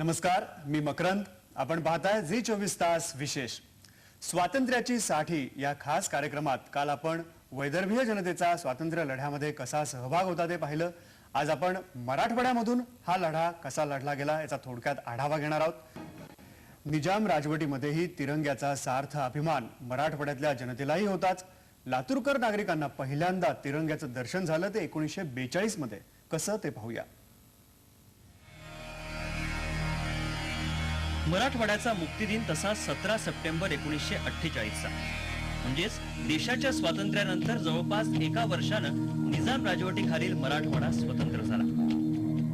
नमस्कार मी मकरंद. आपण पाहताय झी चोवीस तास विशेष. स्वातंत्र्याची साठी या खास कार्यक्रमात काल आपण वैदर्भीय जनतेचा स्वातंत्र्य लढ्यामध्ये कसा सहभाग होता ते पाहिलं. आज आपण मराठवाड्यामधून हा लढा कसा लढला गेला याचा थोडक्यात आढावा घेणार आहोत. निजाम राजवटीमध्येही तिरंग्याचा सार्थ अभिमान मराठवाड्यातल्या जनतेलाही होताच. लातूरकर नागरिकांना पहिल्यांदा तिरंग्याचं दर्शन झालं ते एकोणीसशे बेचाळीसमध्ये कसं ते पाहूया? मराठवाड्याचा मुक्तिदिन तसा सतरा सप्टेंबर एकोणीसशे अठ्ठेचाळीसचा. म्हणजेच देशाच्या स्वातंत्र्यानंतर जवळपास एका वर्षानं निजाम राजवटीखालील मराठवाडा स्वतंत्र झाला.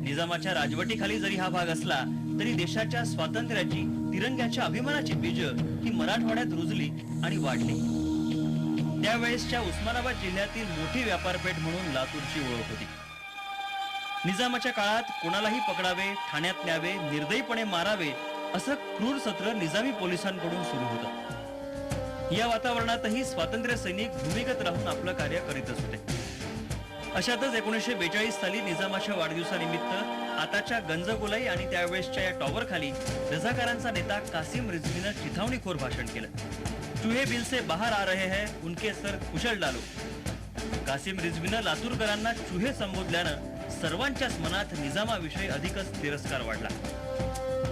निजामाच्या राजवटीखाली जरी हा भाग असला तरी देशाच्या स्वातंत्र्याची तिरंग्याच्या अभिमानाची बीज ही मराठवाड्यात रुजली आणि वाढली. त्यावेळेसच्या उस्मानाबाद जिल्ह्यातील मोठी व्यापारपेठ म्हणून लातूरची ओळख होती. निजामाच्या काळात कोणालाही पकडावे ठाण्यात न्यावे निर्दयीपणे मारावे असं क्रूर सत्र निजामी पोलिसांकडून सुरू होतं. या वातावरणातही स्वातंत्र्य सैनिक भूमिगत राहून आपलं कार्य करीतच होते अशातच एकोणीसशे बेचाळीस साली निजामाच्या वाढदिवसानिमित्त आताच्या गंजगोलाई आणि त्यावेळेसच्या या टॉवर खाली रझाकारांचा नेता कासिम रिझवीनं चिथावणीखोर भाषण केलं. चुहे बिल से बाहर आ रहे हैं उनके सर कुशल डालो. कासिम रिझवीनं लातूरकरांना चुहे संबोधल्यानं सर्वांच्याच मनात निजामाविषयी अधिकच तिरस्कार वाढला.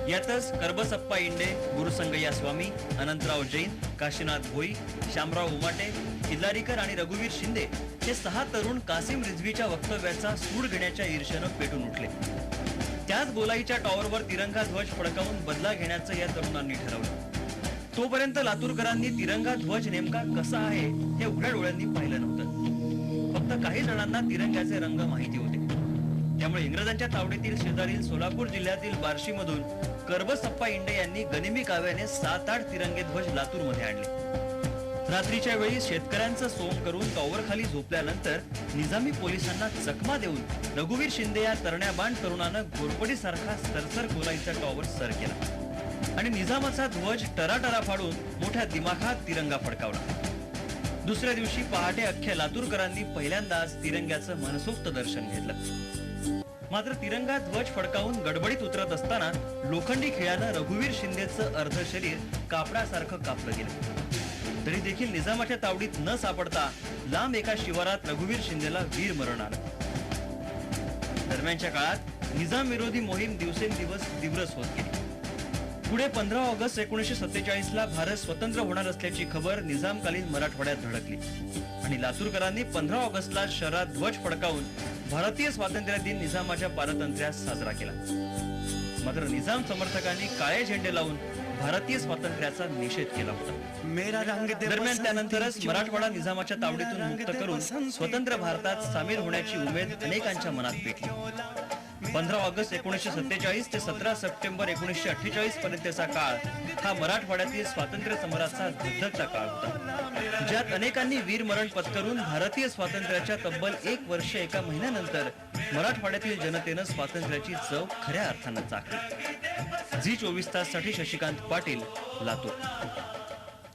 यातच कर्बसप्पा इंडे गुरुसंगय्या स्वामी अनंतराव जैन काशीनाथ भोई श्यामराव उमाटे किल्लारीकर आणि रघुवीर शिंदे हे सहा तरुण कासिम रिझवीच्या वक्तव्याचा सूड घेण्याच्या ईर्ष्यानं पेटून उठले. त्याच गोलाईच्या टॉवरवर तिरंगा ध्वज फडकावून बदला घेण्याचं या तरुणांनी ठरवलं. तोपर्यंत लातूरकरांनी तिरंगा ध्वज नेमका कसा आहे हे उघड्या डोळ्यांनी पाहिलं नव्हतं. फक्त काही जणांना तिरंग्याचे रंग माहिती होते. त्यामुळे इंग्रजांच्या तावडीतील शेजारील सोलापूर जिल्ह्यातील बार्शीमधून करबसप्पा इंडे यांनी गनिमी काव्याने सात आठ तिरंगे ध्वज लातूरमध्ये आणले. रात्रीच्या वेळी शेतकऱ्यांचं सोंग करून टॉवर खाली झोपल्यानंतर निजामी पोलिसांना चकमा देऊन रघुवीर शिंदे या तरण्याबाण तरुणानं घोरपडी सारखा सरसर गोलाईचा टॉवर सर केला. आणि निजामाचा ध्वज टराटरा फाडून मोठ्या दिमाखात तिरंगा फडकावला. दुसऱ्या दिवशी पहाटे अख्ख्या लातूरकरांनी पहिल्यांदाच तिरंग्याचं मनसोक्त दर्शन घेतलं. मात्र तिरंगा ध्वज फडकावून गडबडीत उतरत असताना लोखंडी खेळानं रघुवीर शिंदेचं अर्ध शरीर कापडासारखं कापलं गेलं. तरी देखील निजामाच्या तावडीत न सापडता लांब एका शिवारात रघुवीर शिंदेला वीर मरण आलं. दरम्यानच्या काळात निजाम विरोधी मोहीम दिवसेंदिवस तीव्रच होत गेली पुढे पंधरा ऑगस्ट एकोणीसशे सत्तेचाळीस ला भारत स्वतंत्र होणार असल्याची खबर निजामकालीन मराठवाड्यात धडकली. आणि लातूरकरांनी पंधरा ऑगस्टला शहरात ध्वज फडकावून भारतीय स्वातंत्र्य दिन निजामाच्या पारतंत्र्यात साजरा केला. मात्र निजाम समर्थकांनी काळे झेंडे लावून भारतीय स्वातंत्र्याचा निषेध केला होता. मेरा रंग दे दरम्यान त्यानंतरच मराठवाडा निजामाच्या तावडीतून मुक्त करून स्वतंत्र भारतात सामील होण्याची उमेद अनेकांच्या मनात पेटली. पंधरा ऑगस्ट एकोणीसशे सत्तेचाळीस ते सतरा सप्टेंबर एकोणीसशे अठ्ठेचाळीस पर्यंतचा काळ हा मराठवाड्यातील स्वातंत्र्य समराचा धगधगता काळ होता. ज्यात अनेकांनी वीरमरण पत्करून भारतीय स्वातंत्र्याच्या तब्बल एक वर्ष एका महिन्यानंतर मराठवाड्यातील जनतेनं स्वातंत्र्याची चव खऱ्या अर्थानं चाकली झी चोवीस ताससाठी शशिकांत पाटील लातूर.